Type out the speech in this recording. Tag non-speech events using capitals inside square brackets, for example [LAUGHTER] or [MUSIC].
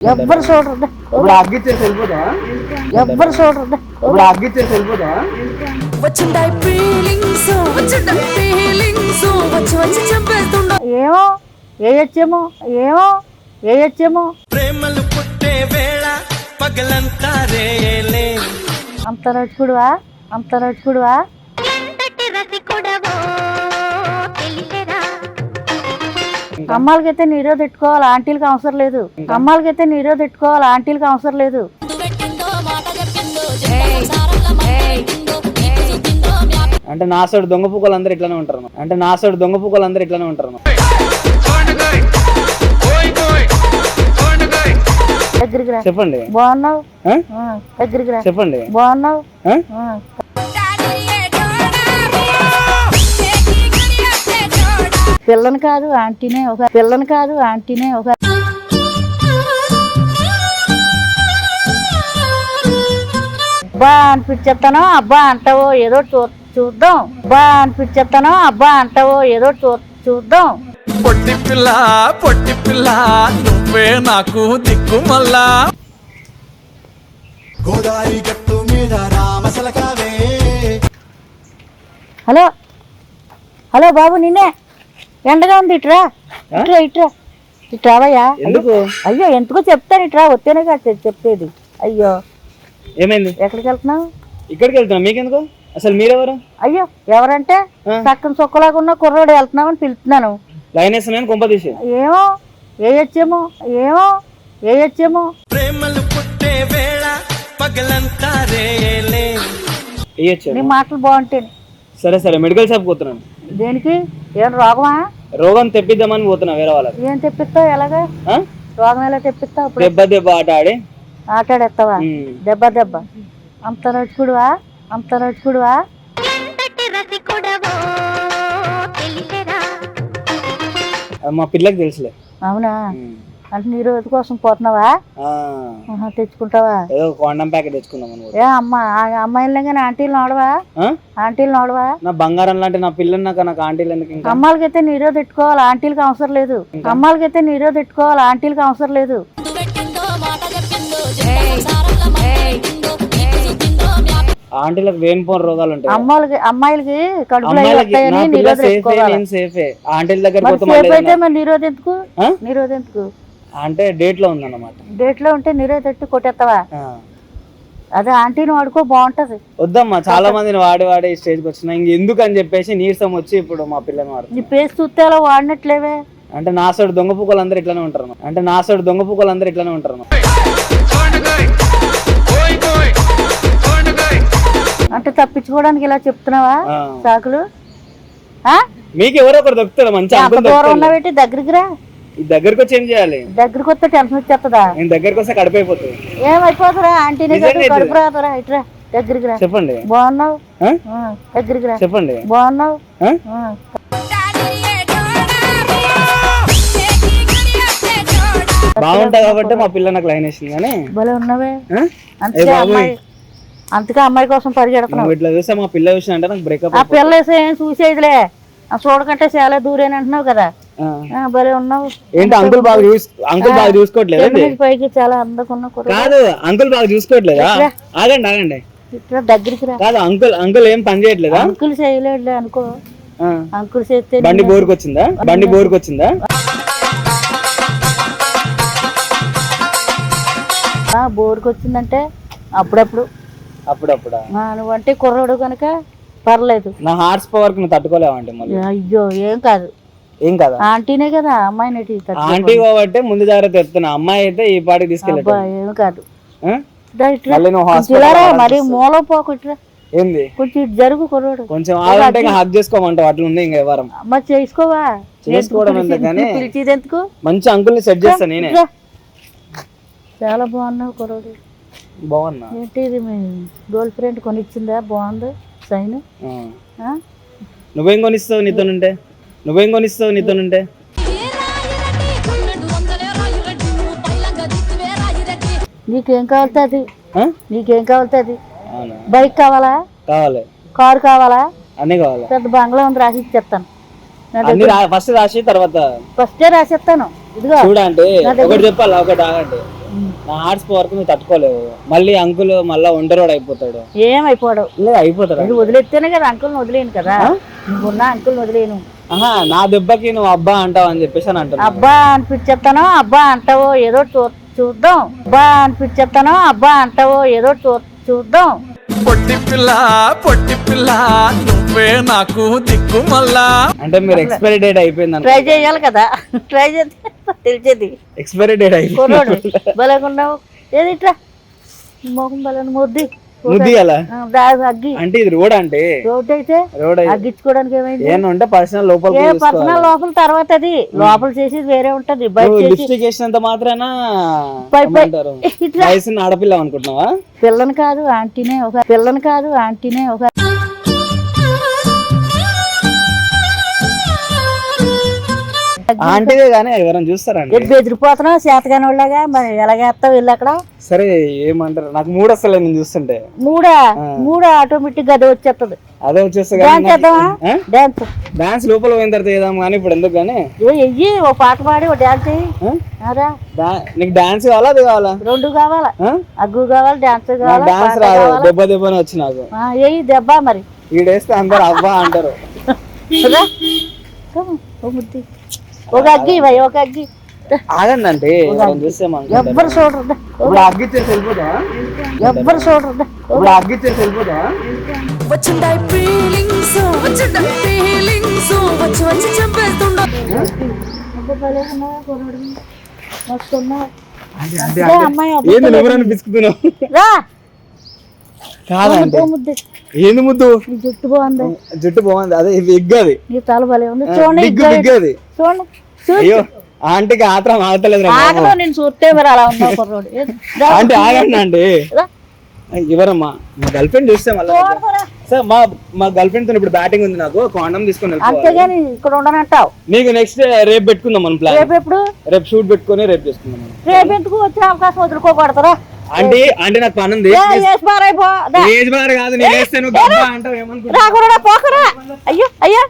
ఎవ్వరు చూడరు ఇప్పుడు అగ్గిచ్చేసి వెళ్ళిపోతా ఎవ్వరు చూడరు ఇప్పుడు అగ్గిచ్చేసి వెళ్ళిపోతా వచ్చిందా ఫీలింగ్స్ వచ్చిందా ఫీలింగ్స్ వచ్చి వచ్చి చంపేస్తుండ ఏమో? వేయొచ్చేమో ఏమో? వేయొచ్చేమో ప్రేమలు పుట్టే వేళ పగలంతా రేలే అంత రచుకుడువా అంత రచుకుడువా అమ్మాలకైతే నీరో పెట్టుకోవాలి ఆంటీలకు అవసరం లేదు. అమ్మాలకైతే నీరో పెట్టుకోవాలి ఆంటీలకు అవసరం లేదు. అంటే నా సైడ్ దొంగ పూకలు అందరు ఇట్లానే ఉంటారు అంటే నా సైడ్ దొంగ పూకలు అందరు ఇట్లానే ఉంటారు చెప్పండి. బాగున్నావు? చెప్పండి. బాగున్నావు? పిల్లని కాదు ఆంటీనే ఒక పిల్లని కాదు ఆంటీనే ఒక అబ్బా అనిపించేస్తాను అబ్బా అంటావో ఏదో చూ చూద్దాం. అబ్బా అనిపించేస్తాను అబ్బా అంటావో ఏదో చూ చూద్దాం. పొట్టి పిల్ల పొట్టి పిల్ల నువ్వే నాకు దిక్కు మళ్ళా. గోదావరి గట్టు మీద రామసలకావే హలో? హలో బాబు నిన్నే? ఎండగా ఉంది ఇట్రా. ఇట్రా ఇట్రా. ఇట్రావయ్యా. ఎందుకు? అయ్యో ఎందుకో చెప్తాను ఇట్రా. వస్తేనే కాదు చెప్పేది. అయ్యో. ఏమైంది? ఎక్కడికి వెళ్తున్నావు? ఇక్కడికి వెళ్తున్నా. మీకెందుకు? అసలు మీరెవరు? అయ్యో ఎవరంటే. చక్కని సొక్కలాగా ఉన్న కుర్రోడు వెళ్తున్నామని పిలుస్తున్నాను. లైన్ వేస్తున్నాను కొంప తీసి ఏమో వేయొచ్చేమో ఏమో వేయొచ్చేమో. ప్రేమలు పుట్టే వేళ పగలంతా నీ మాటలు బాగుంటాయి సరే సరే మెడికల్ షాప్ పోతున్నాను. దేనికి? ఏం రోగమా? రోగం తెప్పిద్దామని పోతున్నా వేరే వాళ్ళకి. ఏం తెప్పిస్తావు ఎలాగా? ఆ? రోగం ఎలా తెప్పిస్తావు అప్పుడు? దెబ్బ దెబ్బ ఆట ఆడి. ఆటాడేస్తావా. దెబ్బ దెబ్బ. అంత రచుకుడువా అంత రచుకుడువా అది మా పిల్లకి తెలుసులే. అవునా. అంటే నీ రోజు కోసం పోతున్నావా? తెచ్చుకుంటావా? కాండం ప్యాకెట్ తెచ్చుకుందాం ఏ అమ్మ ఆ అమ్మాయిలనే కానీ ఆంటీలు నోడవా? ఆంటీలు నోడవా నా బంగారం లాంటి నా పిల్లని నాకు నాకు ఆంటీలు ఎందుకు అమ్మాలకైతే నీరో పెట్టుకోవాలి? ఆంటీలకు అవసరం లేదు. అమ్మాలకైతే నీరో పెట్టుకోవాలి? ఆంటీలకు అవసరం లేదు. ఆంటీలకు వేనిపోని రోగాలు ఉంటాయి? అమ్మాయిలకి అమ్మాయిలకి కడుపులో నా సేఫే ఆంటీల దగ్గర పోతే సేఫ్ అయితే మరి నిరోధ ఎందుకు? ఆ? నిరోధ ఎందుకు? అంటే డేట్లో ఉందన్నమాట. డేట్లో ఉంటే నిరోధ ఎట్టు కొట్టేస్తావా. అదే ఆంటీని వాడుకో బాగుంటది. వద్దమ్మా చాలా మందిని వాడి వాడి స్టేజ్కి వచ్చిన ఇంక ఎందుకు అని చెప్పేసి నీరసం వచ్చి ఇప్పుడు మా పిల్లని వాడు నీ పేరు చూస్తే అలా వాడినట్లేవే. అంటే నా సైడ్ దొంగ పూకలు అందరు ఇట్లానే ఉంటారు అంటే నా సైడ్ దొంగ పూకలు అందరు ఇట్లానే ఉంటారు అంటే తప్పించుకోవడానికి ఇలా చెప్తున్నావా. సాకులు? ఆ? మీకు ఎవరో ఒకరు దొరుకుతారు మంచి దూరం ఉన్నావేంటి దగ్గరికి రా. దగ్గరకు వచ్చి ఏం చేయాలి? దగ్గరికి వస్తే టెన్షన్ వచ్చేస్తుందా నేను దగ్గరకు వస్తే కడిపోయిపోతుంది ఏమైపోతురా ఆంటీని నిజంగా కాదు, ఇది. కడుపు రాదురా ఇట్రా దగ్గరికి రా. చెప్పండి. బాగున్నావు? దగ్గరికి రా. చెప్పండి. బాగున్నావు. బాగుంటా కాబట్టి మా పిల్ల నాకు లైన్ వేసింది కానీ. భలే ఉన్నావే. బాబోయ్. అమ్మాయి కోసం పరిగెడుతున్నావు. ఇట్లా చూస్తే మా పిల్ల చూసిన అంటే నాకు బ్రేకప్ ఆ పిల్ల చూసేదిలే. చూడకంటే చాలా దూరేని అంటున్నావు కదా. భలే ఉన్నావు. ఏంటి అంకుల్ బాగా చూస్ అంకుల్ బాగా చూసుకోవట్లేదా పైకి చాలా అందంగా కాదు అంకుల్ బాగా చూసుకోవట్లేదా? ఆగండి ఆగండి. ఇట్లా దగ్గరికి రా. కాదు అంకుల్ అంకుల్ ఏం పని చేయట్లేదా? అంకుల్ చేయలేడులే అనుకో. ఆ. అంకుల్ చేస్తే బండి బోర్కి వచ్చిందా బండి బోర్కి వచ్చిందా ఆ, బోర్కి వచ్చిందంటే అప్పుడప్పుడు? అప్పుడప్పుడా నువ్వంటే కుర్రోడు కనుక పర్లేదు. నా హార్స్ పవర్కి మళ్ళీ? అయ్యో ఏం కాదు. ఏం కదా? ఆంటీనే కదా అమ్మాయిని. ఆంటీ కాబట్టి ముందు జాగ్రత్త చెప్తున్నా. అమ్మాయి అయితే ఈ పాటికి తీసుకెళ్ళట అబ్బా ఏం కాదు. దా ఇట్లా మళ్ళీ నువ్వు కొంచెం హాస్పిటల్ ఇలారా, మరి మూల పోకు ఇట్లా? ఏంది? కొంచెం జరుగు కుర్రోడు. కొంచెం ఆగంటే హక్ చేసుకోమంటావు. అట్లా ఉంది ఇంకా వారం అమ్మ చేసుకోవా? చేసుకోవడం ఎందుకు ఎందుకు కానీ? పిలిచి- పిలిచేది ఎందుకు? మంచి అంకుల్ని సెట్ చేస్తా నేనే. చాలా బాగున్నావు కుర్రోడు. బాగున్నా? ఏంటి ఇది మీ గర్ల్ ఫ్రెండ్ కొనిచ్చిందా? బాగుంది? సైన్. నువ్వేం కొనిస్తావు నీతోనుంటే? నువ్వేం కొనిస్తావు నీతోనుంటే నీకేం ఆ? నీకేం అవునా? బైక్ కావాలా? కావాలి. కారు కావాలా? అన్నీ కావాలి. పెద్ద బంగ్లా ఉంది రాసి ఇచ్చేస్తాను నా అన్ని రా ఫస్ట్ రాసి తర్వాత ఫస్టే రాసిస్తాను ఇదిగో చూడండి ఒకటి చెప్పాలా ఒకటి ఆగండి. నా ఆర్ట్స్ వరకు నువ్వు తట్టుకోలేవు. మళ్ళీ అంకుల్ మళ్ళీ ఒంటరోడు అయిపోతాడు. ఏమైపోవడం లేదు అయిపోతాడు. వదిలేస్తేనే కదా అంకుల్ని వదిలేను కదా. నువ్వున్న అంకుల్ని వదిలేను. నా దెబ్బకి నువ్వు అబ్బా అంటావు అని చెప్పేసి అని అంటున్నా అబ్బా అనిపించేస్తాను అబ్బా అంటావో ఏదో చూ చూద్దాం. అబ్బా అనిపించేస్తాను అబ్బా అంటావో ఏదో చూ చూద్దాం. పొట్టి పిల్ల పొట్టి పిల్ల నువ్వే నాకు దిక్కు మళ్ళా. అంటే మీరు ఎక్స్పైరీ డేట్ అయిపోయింది ట్రై చేయాలి కదా. ట్రై చేస్తే తెలిసేది. ఎక్స్పైరీ డేట్ అయిపోయింది బలగున్నావు ఏది ఇట్లా? మొహం బలని ముద్ది అగ్గి. అంటే ఇది రోడ్ అంటే? రోడ్డు అయితే. రోడ్ అగ్గించుకోవడానికి ఏమైంది? ఏమన్నా ఉంటే పర్సనల్ లోపల పర్సనల్ లోపల తర్వాత అది. లోపల చేసేది వేరే ఉంటది. లిప్స్టిక్ వేసినంత మాత్రాన? ఆడపిల్ల అనుకుంటున్నావా? పిల్లని కాదు ఆంటీనే ఒక పిల్లని కాదు ఆంటీనే ఒక ఆంటీదే కానీ ఎవరైనా చూస్తారండి. ఏ బెదిరిపోతున్నావు చేతగాని వాళ్ళగా మరి ఎలాగేస్తావు వెళ్ళి అక్కడ? సరే ఏమంటారు? నాకు మూడు వస్తలే నేను చూస్తుంటే. మూడా? మూడా ఆటోమేటిక్గా అది వచ్చేస్తుంది అదే వచ్చేస్తా డాన్స్ చేద్దామా? డాన్స్ డాన్స్ లోపల పోయిన తర్వాత చేద్దాం కానీ ఇప్పుడు ఎందుకు కానీ ఏ ఎయ్యి ఓ పాట పాడి ఓ డాన్స్ నీకు డాన్స్ కావాలా అది కావాలా? రెండు కావాలా? అగ్గు కావాలి డాన్స్ కావాలి డాన్స్ రాదు. దెబ్బ దెబ్బని వచ్చి నాకు. ఎయ్యి దెబ్బ మరి. ఈడేస్తే అందరు అవ్వా అంటారు. [LAUGHS] కమ్, ఓ ముద్ది. ఒక అగ్గి ఇవ్వ, ఒక అగ్గి. ఆగండి అంటే చూస్తే ఎవ్వరు చూడరు. ఇప్పుడు అగ్గిచ్చేసి వెళ్ళిపోతా ఎవ్వరు చూడరు. ఇప్పుడు అగ్గిచ్చేసి వెళ్ళిపోతా వచ్చిందా ఫీలింగ్స్ వచ్చిందా ఫీలింగ్స్ వచ్చి వచ్చి చంపేస్తుండో అబ్బా, భలే కాదండి. ఏంది ముద్దు? జుట్టు బాగుంది. జుట్టు బాగుంది. అదే ఎగ్ అది. నీ తల భలే ఉంది. చూడండి అది. అయ్యో ఆంటీకి ఆత్రం ఆగతలేదు బాబు. ఆగలో నేను చూస్తే మరి అలా కుర్రోడు. ఆంటీ ఆగండి అండి మా గర్ల్ ఫ్రెండ్ చూస్తే మళ్ళీ. సార్ మా మా గర్ల్ ఫ్రెండ్తో ఇప్పుడు బ్యాటింగ్ ఉంది నాకు. కాండం తీసుకొని అంతేగాని ఇక్కడ ఉండనంటావు. నీకు నెక్స్ట్ రేపు పెట్టుకుందాం మన ప్లాన్ రేపు ఎప్పుడు? రేపు షూట్ పెట్టుకొని రేపు చేసుకుందాం రేపు ఎందుకు వచ్చే అవకాశం వదులుకోకూడదురా ఆంటీ ఆంటీ నాకు పని ఉంది. ఏజ్ బార్ కాదు నేను వేస్తే నువ్వు గబ్బా అంటావు ఏమనుకుంటా అయ్యో అయ్యో.